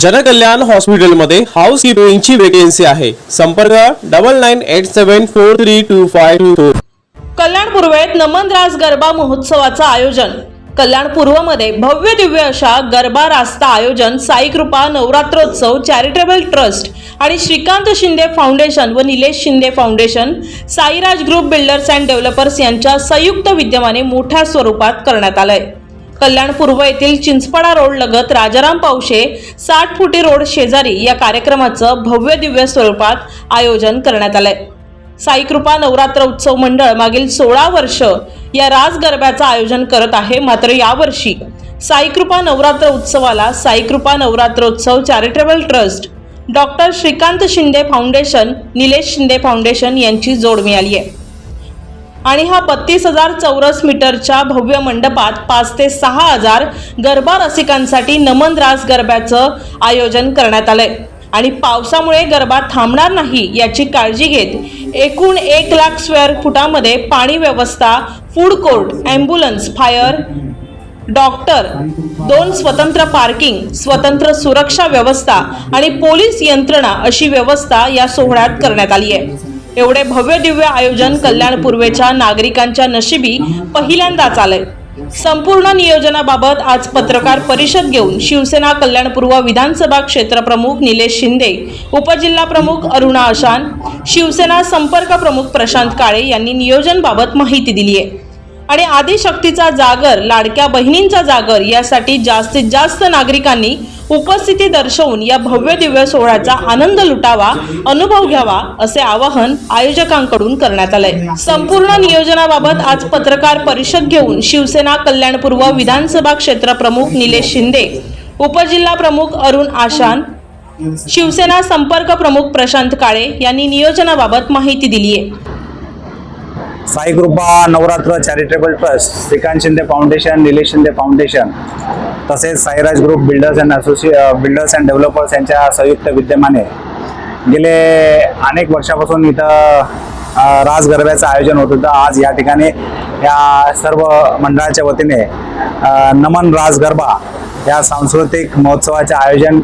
जनकल्याण हॉस्पिटलमध्ये house किपिंगची vacancy आहे. संपर्क double nine eight seven four three two five two four Kalyan पूर्वेत Namanraj garba महोत्सवाचं आयोजन. कल्याण पूर्वमध्ये भव्य दिव्य अशा गरबा रास्ता आयोजन साई कृपा नवरात्रोत्सव चॅरिटेबल ट्रस्ट आणि श्रीकांत शिंदे फाउंडेशन व Nilesh Shinde foundation Sairaj group builders and developers यांच्या संयुक्त विद्यमाने मोठ्या स्वरूपात करण्यात आलंय. कल्याण पूर्व येथील चिंचपाडा रोड लगत राजाराम पावशे साठ फुटी रोड शेजारी या कार्यक्रमाचं भव्य दिव्य स्वरूपात आयोजन करण्यात आलंय. साईकृपा नवरात्र उत्सव मंडळ मागील सोळा वर्ष या रास गरब्याचं आयोजन करत आहे मात्र यावर्षी साईकृपा नवरात्र उत्सवाला Saikrupa Navratrotsav charitable trust doctor Shrikant Shinde foundation Nilesh Shinde foundation यांची जोड मिळाली आहे. आणि हा बत्तीस हजार चौरस मीटरच्या भव्य मंडपात पाच ते सहा हजार गरबा रसिकांसाठी नमन रास गरब्याचं आयोजन करण्यात आलंय. आणि पावसामुळे गरबा थांबणार नाही याची काळजी घेत एकूण एक लाख स्क्वेअर फुटामध्ये पाणी व्यवस्था food court ambulance fire doctor दोन स्वतंत्र पार्किंग स्वतंत्र सुरक्षा व्यवस्था आणि पोलीस यंत्रणा अशी व्यवस्था या सोहळ्यात करण्यात आली आहे. एवढे भव्य दिव्य आयोजन कल्याण पूर्वेच्या नागरिकांच्या नशिबी पहिल्यांदाच आलंय. संपूर्ण नियोजनाबाबत आज पत्रकार परिषद घेऊन शिवसेना कल्याण पूर्व विधानसभा क्षेत्रप्रमुख निलेश शिंदे उपजिल्हा प्रमुख अरुणा अशान शिवसेना संपर्क प्रमुख प्रशांत काळे यांनी नियोजनबाबत माहिती दिली आहे आणि आदिशक्तीचा जागर लाडक्या बहिणींचा जागर यासाठी जास्तीत जास्त नागरिकांनी उपस्थिती दर्शवून या भव्य दिव्य सोहळ्याचा आनंद लुटावा अनुभव घ्यावा असे आवाहन आयोजकांकडून करण्यात आलंय. संपूर्ण नियोजनाबाबत आज पत्रकार परिषद घेऊन शिवसेना कल्याणपूर्व विधानसभा क्षेत्र प्रमुख निलेश शिंदे उपजिल्हा प्रमुख अरुण आशान शिवसेना संपर्क प्रमुख प्रशांत काळे यांनी नियोजनाबाबत माहिती दिली आहे Saikrupa Navratra charitable trust Shrikant Shinde foundation Nilesh Shinde foundation तसेच Sairaj group builders and associate builders and developers यांच्या संयुक्त विद्यमाने गेले अनेक वर्षापासून इथं रास गरब्याचं आयोजन होत होतं. आज या ठिकाणी या सर्व मंडळाच्या वतीने नमन रास गरबा या सांस्कृतिक महोत्सवाचे आयोजन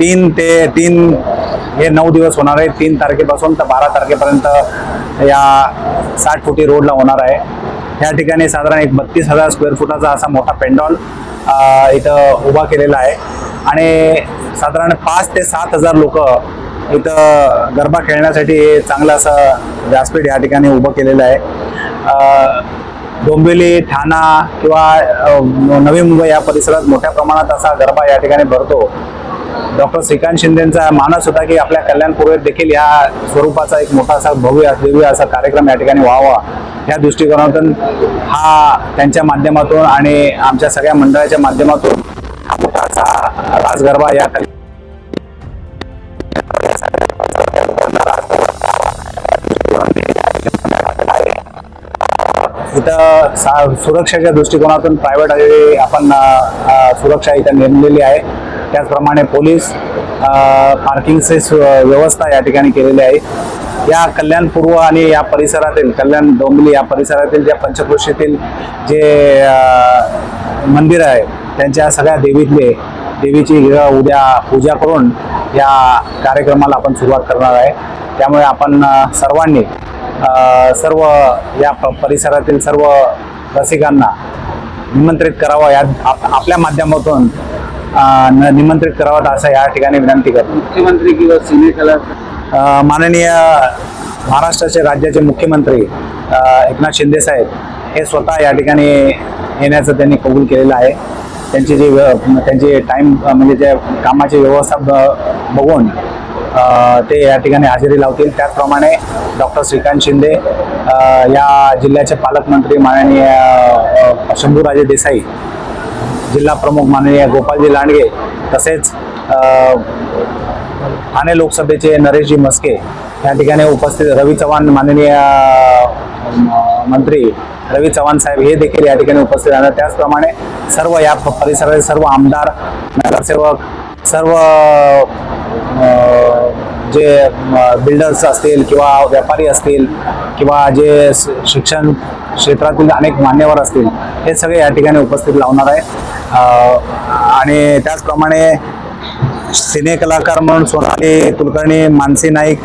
तीन ते तीन हे नऊ दिवस होणार आहे. तीन तारखेपासून तर बारा तारखेपर्यंत या साठ फुटी रोडला होणार आहे. या ठिकाणी साधारण एक बत्तीस हजार स्क्वेअर फुटाचा असा मोठा पेंडॉल इथं उभा केलेला आहे. आणि साधारण पाच ते सात हजार लोक इथं गरबा खेळण्यासाठी चांगलं असं व्यासपीठ या ठिकाणी उभं केलेलं आहे. डोंबिवली ठाणा किंवा नवी मुंबई या परिसरात मोठ्या प्रमाणात असा गरबा या ठिकाणी भरतो. डॉक्टर श्रीकांत शिंदेचा मानस होता की आपल्या कल्याणपूर्वेत देखील या स्वरूपाचा एक मोठा असा भव्य दिव्य असा कार्यक्रम या ठिकाणी व्हावा. या दृष्टिकोनातून हा त्यांच्या माध्यमातून आणि आमच्या सगळ्या मंडळाच्या माध्यमातून हा मोठा असा राजगरबा या इथं सा- सुरक्षेच्या दृष्टिकोनातून प्रायव्हेट आपण सुरक्षा इथं नेमलेली आहे. त्याचप्रमाणे पोलीस पार्किंगचे व्यवस्था या ठिकाणी केलेली आहे. या कल्याण पूर्व आणि या परिसरातील कल्याण डोंबली या परिसरातील ज्या पंचक्रोशीतील जे मंदिर आहे त्यांच्या सगळ्या देवीतले देवीची उद्या पूजा करून या कार्यक्रमाला आपण सुरुवात करणार आहे. त्यामुळे आपण सर्वांनी सर्व या प- परिसरातील सर्व रसिकांना निमंत्रित करावं या आप- आपल्या माध्यमातून निमंत्रित करावं असं या ठिकाणी विनंती करतो. मुख्यमंत्री किंवा सिने कला अ, माननीय महाराष्ट्राचे राज्याचे मुख्यमंत्री एकनाथ शिंदे साहेब हे स्वतः या ठिकाणी येण्याचं त्यांनी कबूल केलेलं आहे. त्यांची जी त्यांची टाईम म्हणजे जे कामाची व्यवस्था ब- बघून ते या ठिकाणी हजेरी लावतील. त्याचप्रमाणे डॉक्टर श्रीकांत शिंदे या जिल्ह्याचे पालकमंत्री माननीय शंभूराजे देसाई जिल्हा प्रमुख माननीय गोपालजी लांडगे तसेच ठाणे लोकसभेचे नरेशजी मस्के या ठिकाणी उपस्थित रवी चव्हाण माननीय म- मंत्री रवी चव्हाण साहेब हे देखील या ठिकाणी उपस्थित राहणार. त्याचप्रमाणे सर्व या परिसरातील सर्व आमदार नगरसेवक सर्व जे बिल्डर्स असतील किंवा व्यापारी असतील किंवा जे शिक्षण क्षेत्रातील अनेक मान्यवर असतील हे सगळे या ठिकाणी उपस्थित लावणार आहे आणि त्याचप्रमाणे सिने कलाकार म्हणून सोनाली कुलकर्णी मानसी नाईक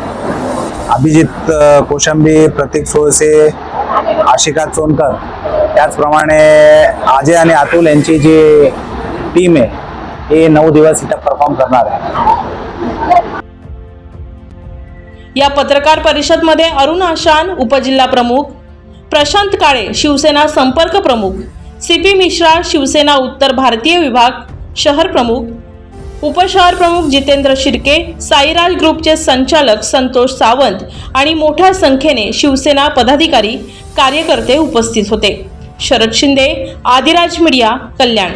अभिजित कोशंबी प्रतीक सोळसे आशिका चोनकर. त्याचप्रमाणे अजय आणि अतुल यांची जी टीम आहे हे नऊ दिवस इथं परफॉर्म करणार आहे. या पत्रकार परिषदमध्ये अरुण आशान उपजिल्हा प्रमुख प्रशांत काळे शिवसेना संपर्क प्रमुख सी पी मिश्रा शिवसेना उत्तर भारतीय विभाग शहर प्रमुख. उपशहर प्रमुख जितेंद्र शिर्के साईराज ग्रुपचे संचालक संतोष सावंत आणि मोठ्या संख्येने शिवसेना पदाधिकारी कार्यकर्ते उपस्थित होते. शरद शिंदे आदिराज मीडिया कल्याण.